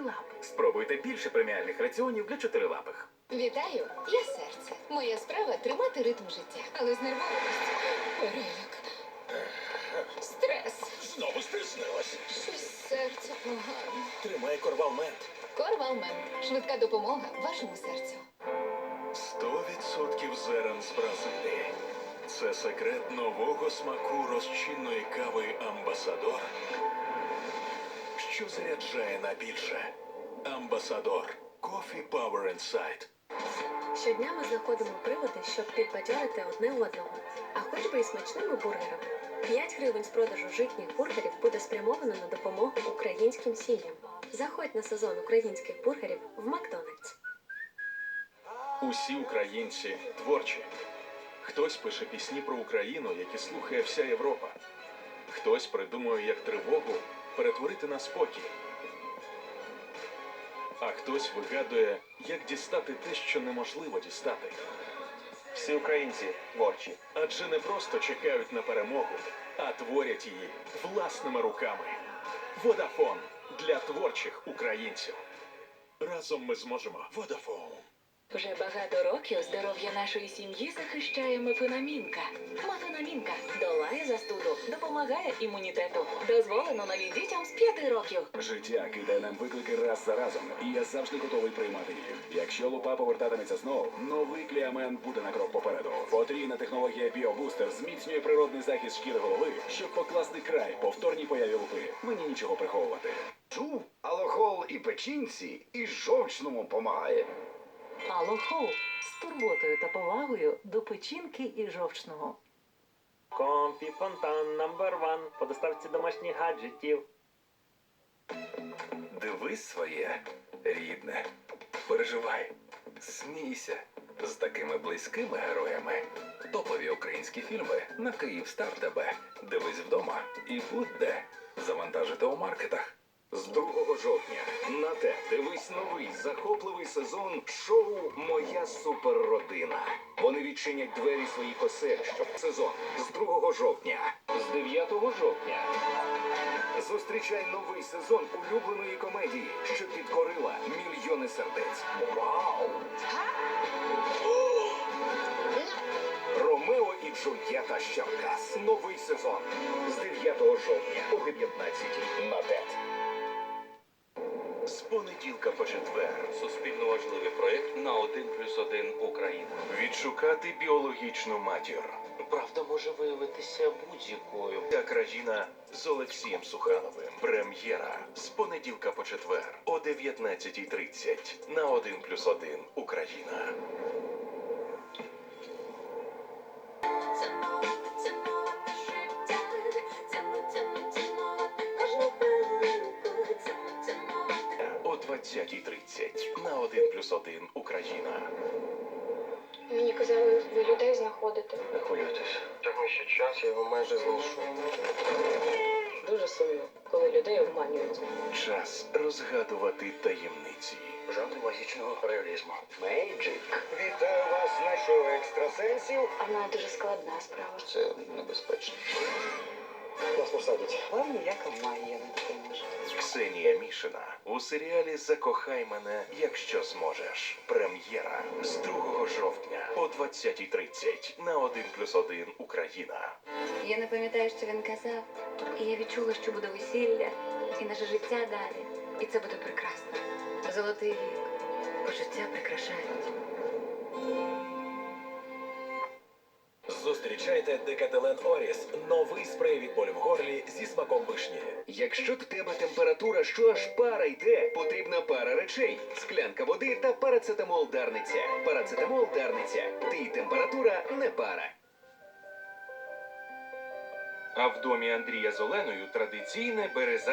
чотирилап. Спробуйте більше преміальних раціонів для чотирилапих. Вітаю, я серце. Моя справа тримати ритм життя, але з нервовістю. Переляк. Стрес. Знову стиснилась. Щось серце погано. Тримай корвалмент. Корвалмен. Швидка допомога вашому серцю. 100% зерен з Бразилії. Це секрет нового смаку розчинної кави Амбасадор, що заряджає на більше. Амбасадор. Coffee Power Inside. Щодня ми знаходимо приводи, щоб підбадьорити одне одного, а хоч би і смачними бургерами. 5 гривень з продажу житніх бургерів буде спрямовано на допомогу українським сім'ям. Заходь на сезон українських бургерів в Макдональдс. Усі українці творчі. Хтось пише пісні про Україну, які слухає вся Європа. Хтось придумує, як тривогу перетворити на спокій. А хтось вигадує, як дістати те, що неможливо дістати. Всі українці творчі. Адже не просто чекають на перемогу, а творять її власними руками. Водафон для творчих українців. Разом ми зможемо. Водафон. Вже багато років здоров'я нашої сім'ї захищає мефенамінка. Мефенамінка допомагає імунітету. Дозволено навіть дітям з 5 років. Життя кидає нам виклики раз за разом, і я завжди готовий приймати їх. Якщо лупа повертатиметься знов, новий кліамен буде на крок попереду. Потрійна технологія Біобустер зміцнює природний захист шкіри голови, щоб покласти край повторній появі лупи. Мені нічого приховувати. Чув, алохол і печінці, і жовчному помагає. Алохол з турботою та повагою до печінки і жовчного. Компі, фонтан, номер ван по доставці домашніх гаджетів. Дивись своє, рідне. Переживай, смійся з такими близькими героями. Топові українські фільми на Київ Стар тебе. Дивись вдома і будь де. Завантажити у маркетах. З 2 жовтня на те дивись новий захопливий сезон шоу Моя суперродина. Вони відчинять двері своїх осель, щоб сезон з 2 жовтня. З 9 жовтня. Зустрічай новий сезон улюбленої комедії, що підкорила мільйони сердець. Вау! Ромео і Джульєта з. Новий сезон з 9 жовтня о 19 на ТЕТ. Понеділка по четвер. Суспільно важливий проект на 1 плюс 1 Україна. Відшукати біологічну матір. Правда може виявитися будь-якою. Ця країна з Олексієм Сухановим. Прем'єра з понеділка по четвер о 19.30 на 1 плюс 1 Україна. 20.30 на 1 плюс 1 Україна. Мені казали, ви людей знаходите. Не хвилюйтесь. Тягни ще час, я його майже знайшов. Дуже сумно, коли людей обманюють. Час розгадувати таємниці. Жанр магічного реалізму. Мейджик. Вітаю вас на шоу екстрасенсів. А в дуже складна справа. Це небезпечно. Вас посадять. Вам ніяка магія не допоможе. Ксенія Мішина у серіалі Закохай мене, якщо зможеш. Прем'єра з 2 жовтня о 20.30 на 1 плюс 1 Україна. Я не пам'ятаю, що він казав. І я відчула, що буде весілля і наше життя далі. І це буде прекрасно. Золотий вік. Почуття прикрашають. Зустрічайте Декателен Оріс, новий спрей від болю в горлі зі смаком вишні. Якщо в тебе температура, що аж пара йде, потрібна пара речей: склянка води та парацетамол дарниця. Парацетамол дарниця. Ти й температура не пара. А в домі Андрія з Оленою традиційне береза.